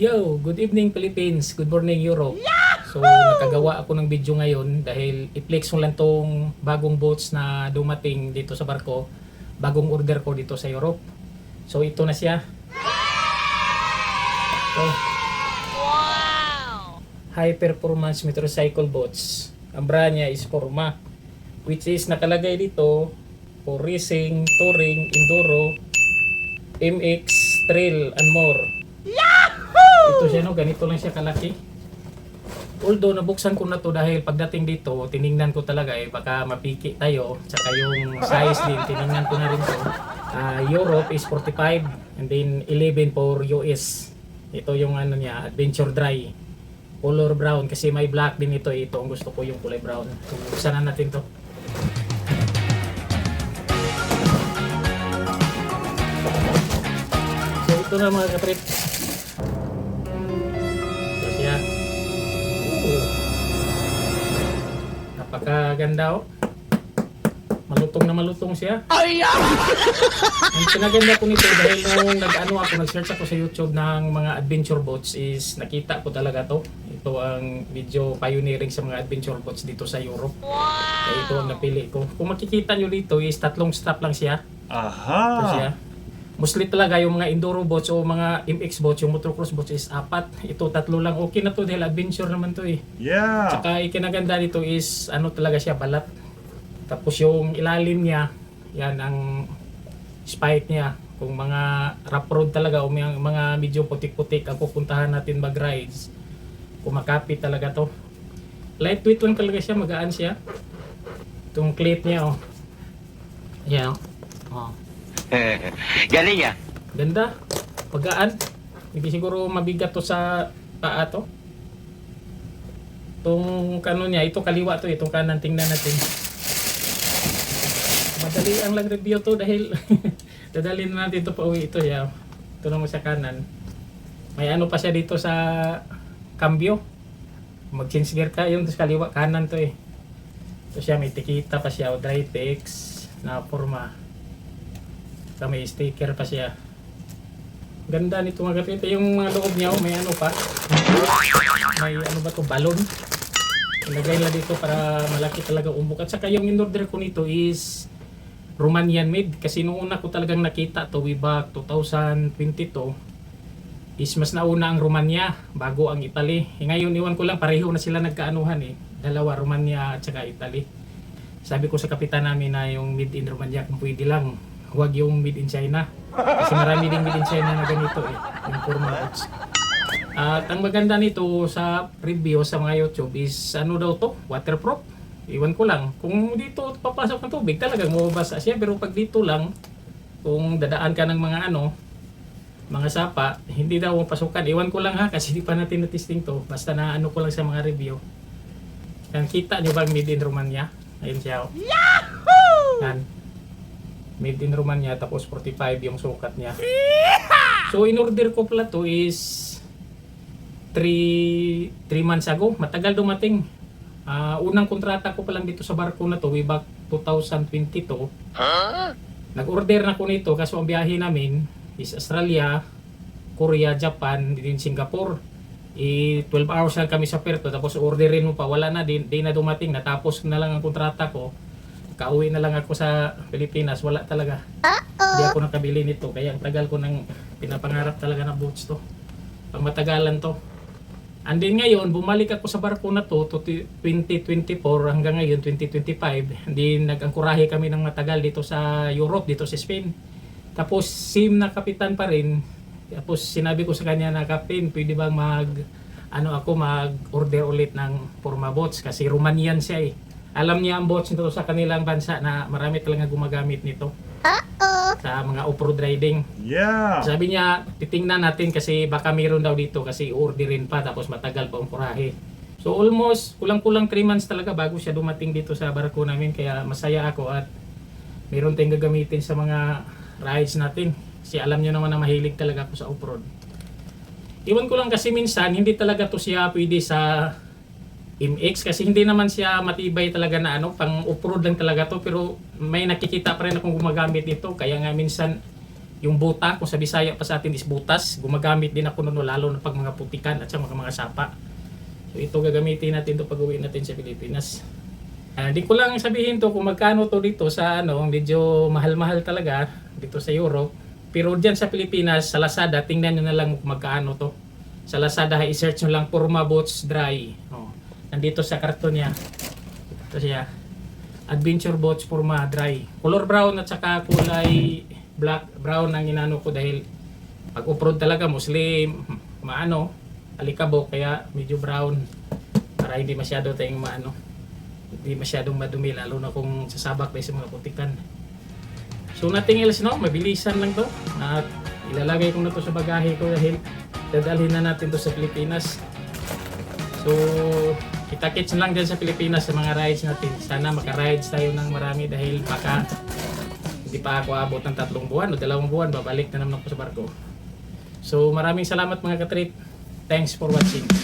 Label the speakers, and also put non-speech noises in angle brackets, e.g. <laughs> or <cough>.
Speaker 1: Yo, good evening Philippines, good morning Europe. So nakagawa ako ng video ngayon dahil i-flex ko lang tong bagong boats na dumating dito sa barko. Bagong order ko dito sa Europe. So ito na siya. Ito. High performance motorcycle boats. Ang brand niya is Forma. Which is nakalagay dito for racing, touring, enduro, MX, trail, and more. Ito siya no, ganito lang siya kalaki. Although nabuksan ko na to dahil pagdating dito, tiningnan ko talaga eh baka mapiki tayo. Tsaka yung size din, tiningnan ko na rin to. Ah, Europe is 45 and then 11 for US. Ito yung ano niya, Adventure Dry. Color brown kasi may black din ito. eh. Ito ang gusto ko yung kulay brown. So, buksan na natin to. So ito na mga katrip. Napakaganda oh. Malutong na malutong siya. <laughs> Ang pinaganda ko nito dahil nung nag-ano ako, nag-search ako sa YouTube ng mga adventure boats is nakita ko talaga to. Ito ang video pioneering sa mga adventure boats dito sa Europe. Kaya ito ang napili ko. Kung makikita nyo dito is tatlong stop lang siya. Ito siya. Mostly talaga yung mga enduro boats o mga MX boats, yung motocross boats is apat. Ito tatlo lang. Okay na to dahil adventure naman to eh.
Speaker 2: Yeah.
Speaker 1: Tsaka ikinaganda dito is ano talaga siya balat. Tapos yung ilalim niya, yan ang spike niya. Kung mga rough road talaga o mga, mga medyo putik-putik ang pupuntahan natin mag-rides, kumakapit talaga to. Lightweight lang talaga siya, magaan siya. Itong clip niya oh. Yan oh. oh. <laughs>
Speaker 3: Galing ah.
Speaker 1: Ganda. Pagaan. Hindi siguro mabigat to sa paa to. Itong kano niya, ito kaliwa to, itong kanan tingnan natin. Madali ang lang review to dahil <laughs> dadalhin na natin ito pa uwi ito ya. Ito naman sa kanan. May ano pa siya dito sa cambio. Mag-change gear ka, yung sa kaliwa kanan to eh. Ito siya, may tikita pa siya, dry text na forma. Saka may sticker pa siya. Ganda nito mga kapita. Yung mga loob niya, oh, may ano pa. May ano ba to balon. Ilagay nila dito para malaki talaga umbok. At saka yung in-order ko nito is Romanian made. Kasi nung una ko talagang nakita to way back 2022 is mas nauna ang Romania bago ang Italy. Eh, ngayon iwan ko lang pareho na sila nagkaanuhan eh. Dalawa Romania at saka Italy. Sabi ko sa kapitan namin na yung made in Romania kung pwede lang. Huwag yung made in China. Kasi marami din made in China na ganito eh. Yung formal boats. At ang maganda nito sa review sa mga YouTube is ano daw to? Waterproof. Iwan ko lang. Kung dito papasok ng tubig, talagang mababasa siya. Pero pag dito lang, kung dadaan ka ng mga ano, mga sapa, hindi daw pasukan. Iwan ko lang ha, kasi di pa natin na-testing to. Basta na ano ko lang sa mga review. Yan, kita nyo ba made in Romania? Ayun siya. Oh. Yahoo! Yan. Made in Romania, tapos 45 yung sukat niya. So, in-order ko pala to is 3 3 months ago. Matagal dumating. Ah, unang kontrata ko pa lang dito sa barko na to way back 2022. Nag-order na ko nito kasi ang biyahe namin is Australia, Korea, Japan, din Singapore. Eh, 12 hours lang kami sa Perto tapos orderin mo pa wala na din, di na dumating natapos na lang ang kontrata ko kauwi na lang ako sa Pilipinas wala talaga. Hindi ako nakabili nito kaya ang tagal ko nang pinapangarap talaga na boats to. Pang matagalan to. And then ngayon bumalik ako sa barko na to to 2024 hanggang ngayon 2025 hindi nag-angkurahe kami ng matagal dito sa Europe dito sa Spain. Tapos same na kapitan pa rin. Tapos sinabi ko sa kanya na Captain, pwede bang mag ano ako mag-order ulit ng Forma boats kasi Romanian siya eh. Alam niya ang boats nito sa kanilang bansa na marami talaga gumagamit nito. Sa mga off-road riding.
Speaker 2: Yeah.
Speaker 1: Sabi niya, titingnan natin kasi baka meron daw dito kasi orderin pa tapos matagal pa ang kurahe. So almost kulang-kulang 3 months talaga bago siya dumating dito sa barko namin kaya masaya ako at meron tayong gagamitin sa mga rides natin. Kasi alam niyo naman na mahilig talaga ako sa off-road. Iwan ko lang kasi minsan hindi talaga to siya pwede sa MX kasi hindi naman siya matibay talaga na ano, pang off-road lang talaga to pero may nakikita pa rin akong gumagamit ito kaya nga minsan yung buta, kung sa Bisaya pa sa atin is butas, gumagamit din ako noon lalo na pag mga putikan at sa mga, mga sapa. So ito gagamitin natin to pag uwi natin sa Pilipinas. Ah, di ko lang sabihin to kung magkano to dito sa ano, medyo mahal-mahal talaga dito sa Europe. Pero diyan sa Pilipinas, sa Lazada, tingnan nyo na lang kung magkano to. Sa Lazada, i-search nyo lang Purma Boats Dry. Oh, nandito sa karton niya. Ito siya. Adventure Boats Purma Dry. Color brown at saka kulay black brown ang inano ko dahil pag off-road talaga muslim maano alikabok kaya medyo brown para hindi masyado tayong maano hindi masyadong madumi lalo na kung sasabak tayo sa mga putikan so nothing else no mabilisan lang to at ilalagay ko na to sa bagahe ko dahil dadalhin na natin to sa Pilipinas so kita-kits lang dyan sa Pilipinas sa mga rides natin. Sana maka-rides tayo ng marami dahil baka hindi pa ako abot ng tatlong buwan o dalawang buwan babalik na naman ako sa barko. So maraming salamat mga katrip. Thanks for watching